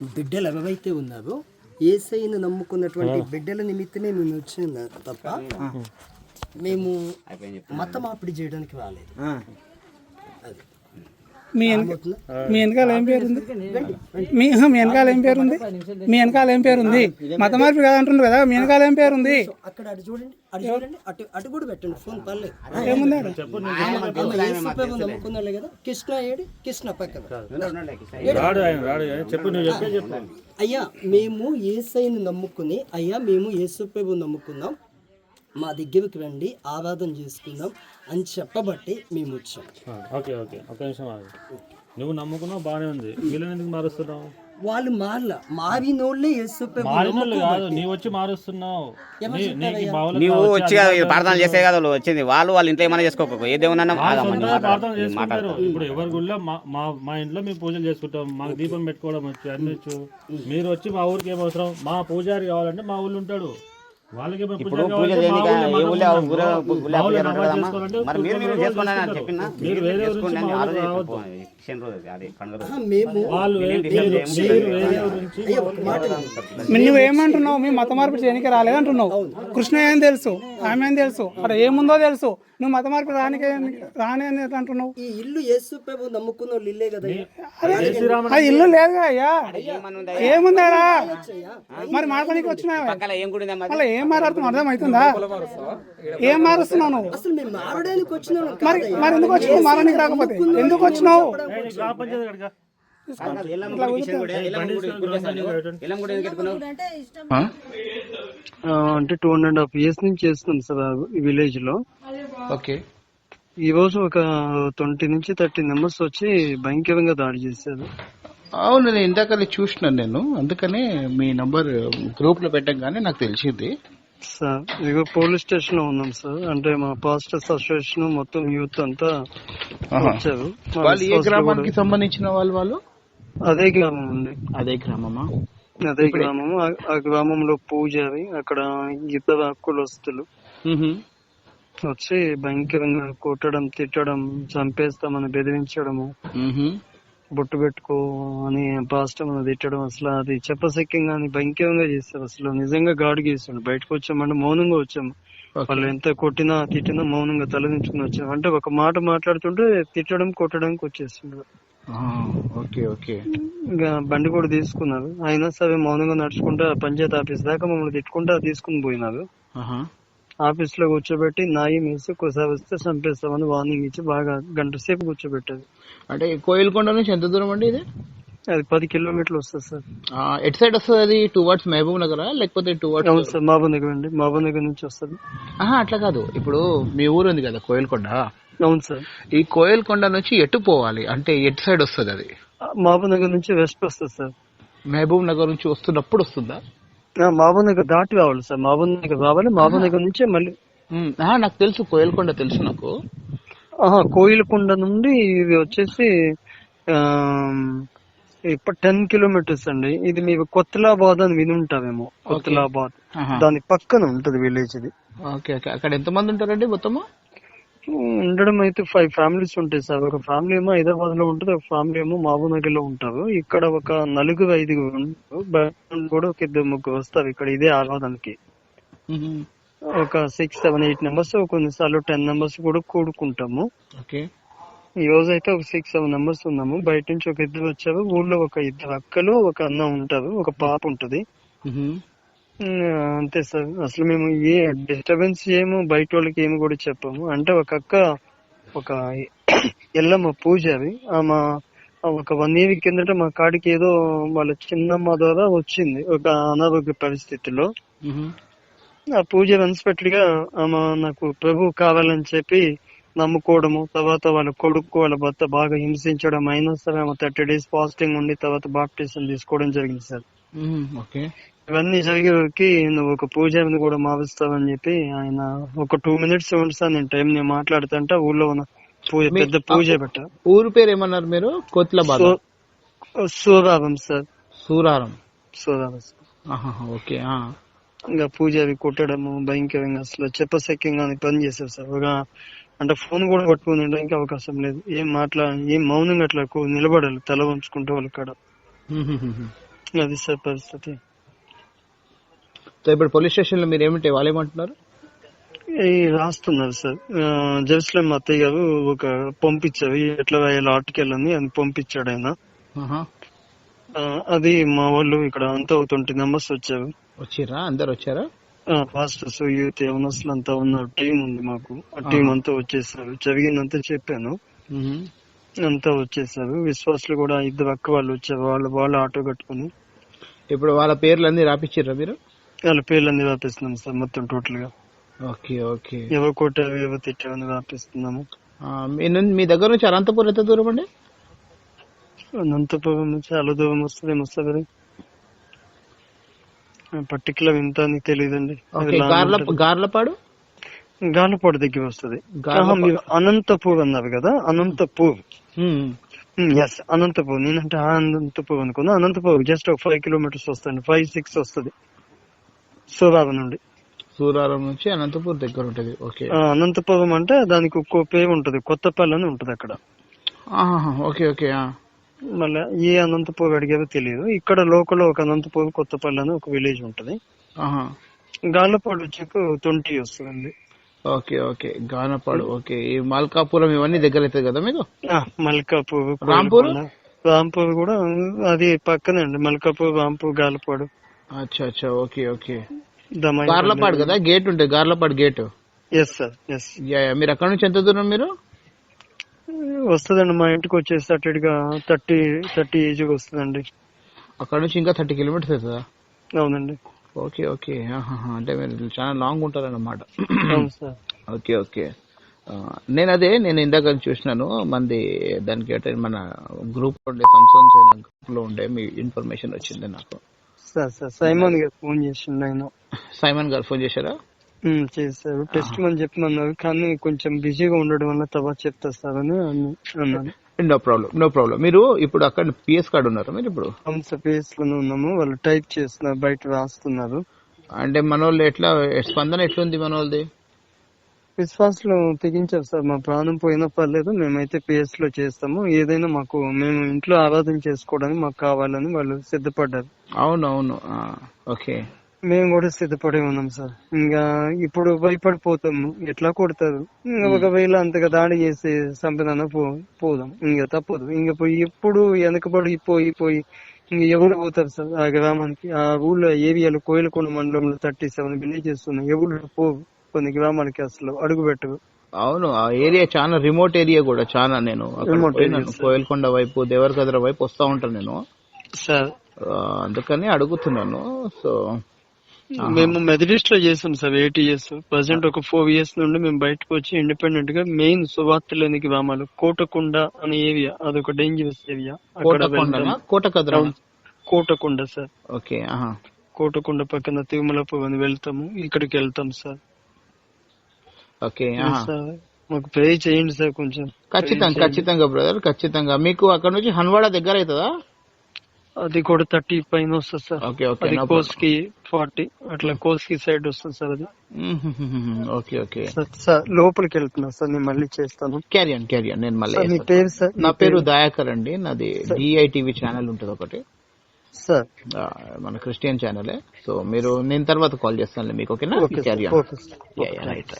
బిడ్డలు ఎవరైతే ఉన్నారో ఏసైని నమ్ముకున్నటువంటి బిడ్డల నిమిత్తమే మేము వచ్చిన తప్ప మేము మత మార్పిడి చేయడానికి రాలేదు. మీ వెనక మీ వెనకాల ఏం పేరు ఉంది మీ మీ వెనకాల ఏం పేరు ఉంది మీ వెనకాల ఏం పేరు ఉంది మత మార్పిడి కదా అంటున్నారు కదా మీ వెనకాల ఏం పేరు ఉంది అక్కడ అటు చూడండి అటు చూడండి అటు అటు కూడా పెట్టండి ఫోన్ పర్లేదు ఏముంది నమ్ముకున్నాళ్ళే కదా. కృష్ణ ఏడి కృష్ణ చెప్పు చెప్పు అయ్యా మేము ఏసైని నమ్ముకుని అయ్యా మేము యేసు ప్రభువుని నమ్ముకున్నాం. మా దగ్గరికి రండి ఆరాధన చేసుకుందాం అని చెప్పబట్టి మేము వచ్చాం. Okay okay. ఒక నిమిషం ఆగు. నువ్వు నమ్ముకున్నావు బాగానే ఉంది. వీళ్ళని ఎందుకు మారుస్తున్నావు? వాళ్ళు మారల. మారినోళ్ళే యేసు మారినోళ్ళు కాదు నీవు వచ్చి మారుస్తున్నావు. నీవు వచ్చి ప్రార్థన చేసే కదా. వాళ్ళు వచ్చింది. వాళ్ళు వాళ్ళ ఇంట్లో ఏమైనా చేసుకోకపో. ఏ దేవునన్నా ప్రార్థన చేసుకుంటారు. ఇప్పుడు ఎవరి గుళ్ళో మా మా ఇంట్లో మేము పూజలు చేసుకుంటాం. మాకు దీపం పెట్టుకోవడం వచ్చు అన్ని వచ్చు. మీరు వచ్చి మా ఊరికి ఏం అవసరం? మా పూజారి కావాలంటే మా ఊళ్ళు ఉంటాడు. ఇప్పుడు పూజ కావాలంటే చేయనీక మా ఏ మతం ఊళ్ళో ఆ ఉందనుకో, ఊరే మా ఊళ్ళో ఊళ్ళో పూజ నమాజ్ కదమ్మా చేసుకోవాలంటే మరి మీరు మీరు కొన్ని రోజులు చేసుకోండి అని చేసుకుంటారు. చెప్పిన మీరు వేరే ఊరు చేసుకోండి నుంచి అని మా ఆ ఊళ్ళో రోజు రావద్దు. క్రిస్టియన్ రోజు అదే పండుగ రోజు. ఆ, మేము వాళ్ళు వే- ఏంటి? మీరు ఏంటి? మీరు వేరే ఊరు నుంచి అయ్యా ఒక మాట వినండి. మరి నువ్వేమంటున్నావు మీ మత మార్పిడి చేయడానికి రాలేదంటున్నావు కృష్ణ ఏం తెలుసు ఆమె ఏం తెలుసు అక్కడ ఏముందో తెలుసు నువ్వు మత మార్పిడి రానికి రాని అని ఎట్లా అంటున్నావు. ఈ ఇల్లు యేసు ప్రభు నమ్ముకున్న వాళ్ళు ఇల్లే కదా. అది ఇల్లు లేదుగా అయ్యా? ఏముందారా? మరి ఉందా మరి? మళ్ళీ ఏం మాట్లాడుతున్నావు? అర్థమవుతుందా? ఏం మారుస్తున్నావు నువ్వు? అసలు మేము మారడానికి వచ్చిన వాళ్ళం మరి. మరి ఎందుకు వచ్చినావు? మారడానికి రాకపోతే ఎందుకు వచ్చినావు? ఆ, అంటే టూ అండ్ హాఫ్ ఇయర్స్ నుంచి చేస్తున్నాం సార్ ఆ విలేజ్లో. ఓకే. ఈ రోజు ఒక ట్వంటీ నుంచి థర్టీ మెంబర్స్ వచ్చి భయంకరంగా దాడి చేశారు. అవును నేను ఇందాక చూసినాను నేను. అందుకనే మీ నంబర్ గ్రూప్లో పెట్టగానే నాకు తెలిసింది. సార్ ఇదిగో పోలీస్ స్టేషన్లో ఉన్నాం సార్. అంటే మా పాస్టర్స్ అసోసియేషన్ మొత్తం యూత్ అంతా ఆహా. వచ్చారు. మా వాళ్ళు ఏ విశ్వాసులు గ్రామానికి కూడా. సంబంధించిన వాళ్ళు వాళ్ళు? అదే గ్రామం ఉంది అదే గ్రామమా? అదే గ్రామము. ఆ- ఆ గ్రామంలో పూజారి అక్కడ ఇద్దరు కులస్తులు వచ్చి భయంకరంగా కొట్టడం తిట్టడం చంపేస్తామని బెదిరించడము బొట్టు పెట్టుకో అని పాస్టర్ మన తిట్టడం అసలు అది చెప్పశక్యంగా అని భయంకరంగా చేస్తారు. అసలు నిజంగా గాడు గీస్తాడు బయటకు వచ్చామంటే మౌనంగా వచ్చాము వాళ్ళు ఎంత కొట్టినా తిట్టినా మౌనంగా తలదించుకుని వచ్చాము అంటే ఒక మాట మాట్లాడుతుంటే తిట్టడం కొట్టడానికి వచ్చేస్తుండ్రు ఓకే ఓకే. ఇంకా బండి కూడా తీసుకున్నారు. అయినా సరే మౌనంగా నడుచుకుంటా పంచాయతీ ఆఫీస్ దాకా మమ్మల్ని తిట్టుకుంటా తీసుకుని పోయినారు. ఆఫీస్లో కూర్చోబెట్టి నాయి వేసి ఒకసారి వస్తే చంపేస్తామని వార్నింగ్ ఇచ్చి బాగా గంట సేపు కూర్చోబెట్టారు అంటే కోయిల్కొండ నుంచి ఎంత దూరం అండి ఇది? అది పది కిలోమీటర్లు వస్తుంది సార్. ఎటు సైడ్ వస్తుంది అది? టువర్డ్స్ మహబూబ్ నగరా? లేకపోతే అవును టువర్డ్స్ సార్ మహబూబ్ నగర్ అండి. మహబూబ్ నగర్ నుంచి వస్తుంది. ఆహా అట్లా కాదు. ఇప్పుడు మీ ఊరు ఉంది కదా కోయిల్కొండ. అవును సార్. ఈ కోయిల్కొండ నుంచి ఎటు పోవాలి? అంటే ఎటు సైడ్ వస్తుంది అది? మహబూబ్ నగర్ నుంచి వెస్ట్ వస్తుంది సార్. మహబూబ్ నగర్ నుంచి వస్తున్నప్పుడు వస్తుందా? మహబూబ్ నగర్ దాటి రావాలి సార్. మహబూబ్ నగర్ రావాలి. మహబూబ్ నగర్ నుంచి మళ్ళీ నాకు తెలుసు కోయిల్కొండ తెలుసు నాకు. ఆహా కోయిలకొండ నుండి ఇది వచ్చేసి టెన్ కిలోమీటర్స్ అండి. ఇది మీకు కొత్తలాబాద్ అని విని ఉంటారేమో కొత్తలాబాద్. దాని పక్కన ఉంటది విలేజ్ ఇది. Okay okay. అక్కడ ఎంత మంది ఉంటారండి మొత్తము? ఉండడం అయితే ఫైవ్ ఫ్యామిలీస్ ఉంటాయి సార్. ఒక ఫ్యామిలీ ఏమో హైదరాబాద్లో ఉంటుంది ఒక ఫ్యామిలీ ఏమో మహబూబ్ నగర్లో ఉంటారు. ఇక్కడ ఒక నలుగురు ఐదుగురు ఉంటారు. బయట నుండి కూడా ఒక ఇద్దరు ముగ్గురు వస్తారు ఇక్కడ ఇదే ఆరాధనకి. ఒక సిక్స్ సెవెన్ ఎయిట్ నెంబర్స్ కొన్నిసార్లు టెన్ నెంబర్స్ కూడా కూడుకుంటాము. ఓకే. ఈ రోజు అయితే ఒక సిక్స్ సెవెన్ నెంబర్స్ ఉన్నాము. బయట నుంచి ఒక ఇద్దరు వచ్చారు. ఊళ్ళో ఒక ఇద్దరు అక్కలు ఒక అన్న ఉంటారు. ఒక పాప ఉంటది. అంతే సార్. అసలు మేము ఏ డిస్టర్బెన్స్ ఏమో బయట వాళ్ళకి ఏమి కూడా చెప్పాము. అంటే ఒక అక్క ఒక ఎల్లమ్మ పూజారి ఆమె ఒక వన్ ఇయర్ కిందట మా కాడికి ఏదో వాళ్ళ చిన్నమ్మ ద్వారా వచ్చింది ఒక అనారోగ్య పరిస్థితిలో. ఆ పూజ అన్స్పెక్టెడ్గా ఆమె నాకు ప్రభు కావాలని చెప్పి నమ్ముకోవడము తర్వాత వాళ్ళ కొడుకు వాళ్ళ భర్త బాగా హింసించడం అయినా సరే ఆమె థర్టీ డేస్ ఫాస్టింగ్ ఉండి తర్వాత బాప్టిజం తీసుకోవడం జరిగింది సార్. ఇవన్నీ జరిగేవరకు నువ్వు ఒక పూజారిని కూడా మారుస్తావని చెప్పి ఆయన ఒక టూ మినిట్స్ సార్ నేను టైం నేను మాట్లాడుతుంటే ఊళ్ళో ఉన్న పూజ పెద్ద పూజ పెట్ట. ఊరు పేరు ఏమన్నారు మీరు? Kothlabad. Suravam sir. Suraram. Suravam sir. Okay. ఇంకా పూజారి కొట్టడము భయంకరంగా అసలు చెప్పశక్యంగా పని చేశారు సార్. ఒక అంటే ఫోన్ కూడా పట్టుకుని ఉండడానికి అవకాశం లేదు. ఏం మాట్లా ఏం మౌనంగా అట్లా నిలబడాలి తల వంచుకుంటూ వాళ్ళ కాడ. ఉహుహుహు. అది సార్ పరిస్థితి. ఇప్పుడు పోలీస్ స్టేషన్లో మీరు ఏమిటి వాళ్ళు ఏమంటున్నారు రాస్తున్నారు సార్. జెరూసలేం అత్తయ్య గారు ఒక పంపించారు. ఎట్లా రాయాలి ఆర్టికల్ అని పంపించాడు ఆయన. అది మా వాళ్ళు ఇక్కడ అంతా ట్వంటీ మెంబర్స్ వచ్చారు. వచ్చిర్రా అందరు వచ్చారా? పాస్టర్స్ యూత్ యవనస్తులు అంతా ఉన్నారు. టీం ఉంది మాకు. ఆ టీం అంతా వచ్చేసారు. జరిగిందంతా చెప్పాను. అంతా వచ్చేసారు. విశ్వాసులు కూడా ఇద్దరు అక్క వాళ్ళు వచ్చారు. వాళ్ళు వాళ్ళు ఆటో కట్టుకుని. ఇప్పుడు వాళ్ళ పేర్లు అన్ని రాపిచ్చిర్రా మీరు? వాళ్ళ పేర్లన్నీ రాపిస్తున్నాం సార్ మొత్తం టోటల్గా ఓకే ఓకే. ఎవరు కొట్టారు ఎవరు తిట్టారని రాపిస్తున్నాము ఆ, మీ దగ్గర నుంచి అనంతపురం ఎంత దూరం అండి? అనంతపురం నుంచి చాలా దూరం వస్తుంది వస్తుంది పర్టికులర్ ఇంత అని తెలియదండి. గార్లపాడు? గాలపాడు దగ్గర వస్తుంది. అనంతపూర్ అన్నారు కదా అనంతపూర్. ఎస్ అనంతపూర్. నేనంటే అనంతపూర్ అనుకున్నా. అనంతపూర్ జస్ట్ ఒక ఫైవ్ కిలోమీటర్స్ వస్తుంది ఫైవ్ సిక్స్ వస్తుంది. సూరాబ్ నుండి. సూరారం నుంచి అనంతపూర్ దగ్గర ఉంటది. ఓకే. ఆ, అనంతపురం అంటే దానికి ఒక్కో పేరు ఉంటది. కొత్తపల్లి అని ఉంటది అక్కడ. Okay okay. మళ్ళీ ఏ అనంతపూర్ అడిగారో తెలియదు. ఇక్కడ లోకల్ ఒక అనంతపూర్ కొత్తపల్లి అని ఒక విలేజ్ ఉంటది. ఆహా. గాలపాడు వచ్చి ట్వంటీ వస్తుంది ఓకే ఓకే. గానపాడు ఓకే. ఈ మల్కాపురం ఇవన్నీ దగ్గర అవుతుంది కదా మీకు? మల్కాపూర్ రాంపూర్? రాంపూర్ కూడా అది పక్కనే అండి మల్కాపూర్ రాంపూర్ గాలపాడు అచ్చా అచ్చా ఓకే ఓకే. గార్లపాడు కదా? గేట్ ఉంటుంది Garlapadu gate. Yes sir yes yeah. మీరు అక్కడ నుంచి ఎంత దూరం మీరు? వస్తుందండి మా ఇంటికి వచ్చేసి అటుగా థర్టీ థర్టీ ఏజ్ వస్తుందండి. అక్కడ నుంచి ఇంకా థర్టీ కిలోమీటర్స్ అవుతుందా? అవునండి. Okay okay. అంటే మీరు చాలా లాంగ్ ఉంటారన్నమాట. Okay okay. నేను అదే నేను ఇందాక చూసినాను. మంది దానికి మన గ్రూప్ ఉండే సేన గ్రూప్లో ఉండే మీ ఇన్ఫర్మేషన్ వచ్చింది నాకు. సార్ సార్ సైమన్ గారు ఫోన్ చేసిండు ఆయన సైమన్ గారు ఫోన్ చేశారా? చేశారు టెస్ట్ అని చెప్పమన్నారు కానీ కొంచెం బిజీగా ఉండడం వల్ల తర్వాత చెప్తా సార్ అని అన్న- అన్నాను. నో ప్రాబ్లం నో ప్రాబ్లం మీరు ఇప్పుడు అక్కడ పిఎస్ కార్డు ఉన్నారు మీరు ఇప్పుడు? అవును సార్ పేస్లోనే ఉన్నాము. వాళ్ళు టైప్ చేస్తున్నారు బయట రాస్తున్నారు. అంటే మన వాళ్ళు ఎట్లా స్పందన ఎట్లుంది మన వాళ్ళది విశ్వాసులు తెగించారు సార్. మా ప్రాణం పోయినా పర్లేదు మేమైతే పిఎస్లో చేస్తాము. ఏదైనా మాకు మేము ఇంట్లో ఆరాధన చేసుకోవడానికి మాకు కావాలని వాళ్ళు సిద్ధపడ్డారు. అవును అవును ఆ, ఓకే. మేము కూడా సిద్ధపడి ఉన్నాం సార్. ఇంకా ఇప్పుడు భయపడిపోతాము. ఎట్లా కొడతారు? ఇంకా ఒకవేళ అంతగా దాడి చేసి పో పోదాం. ఇంకా తప్పదు. ఇంకా పోయి ఎప్పుడు వెనకబడి పోయి పోయి ఇంక ఎవరు పోతారు సార్? ఆ గ్రామానికి ఆ ఊళ్ళో ఏరియాలో కోయిలకొండ మండలంలో థర్టీ సెవెన్ విలేజెస్ ఉన్నాయి. ఎవరు పో కొన్ని గ్రామాలకి అసలు అడుగు పెట్టరు. అవును ఆ ఏరియా చాలా రిమోట్ ఏరియా కూడా చాలా నేను. కోయల్కొండ వైపు దేవరకద్ర వైపు వస్తా ఉంటాను నేను. అందుకని అడుగుతున్నాను సో మేము మెథడిస్ట్లో చేసాం సార్ ఎయిట్ ఇయర్స్ ప్రజెంట్ ఒక ఫోర్ ఇయర్స్ నుండి మేము బయటకు వచ్చి ఇండిపెండెంట్గా మెయిన్ సువార్త లేని గ్రామాలు కోటకొండ అనే ఏరియా అదొక డేంజరస్ ఏరియా. అవును. కోటకొండ సార్. ఓకే కోటకొండ పక్కన తిరుమలపు వెళ్తాము ఇక్కడికి వెళ్తాం సార్. ఓకే మాకు ప్రే చేయండి సార్ కొంచెం. ఖచ్చితంగా ఖచ్చితంగా బ్రదర్ ఖచ్చితంగా. మీకు అక్కడ నుంచి హన్వాడ దగ్గర అవుతుందా? అది కూడా థర్టీ పైన వస్తుంది సార్. ఓకే ఓకే అది కోస్కి ఫార్టీ అట్లా కోస్కి సైడ్ వస్తుంది సార్ అది. Okay okay. సార్ లోపలికి వెళ్తున్నా సార్ నేను మళ్ళీ చేస్తాను. క్యారియన్ క్యారియన్ నేను మళ్ళీ మీ. పేరు సార్? నా పేరు దయాకర్ అండి. నాది డిఐటీవీ ఛానల్ ఉంటుంది ఒకటి. సార్. మన క్రిస్టియన్ ఛానలే సో మీరు నేను తర్వాత కాల్ చేస్తాను మీకు ఓకేనా? Carry on right.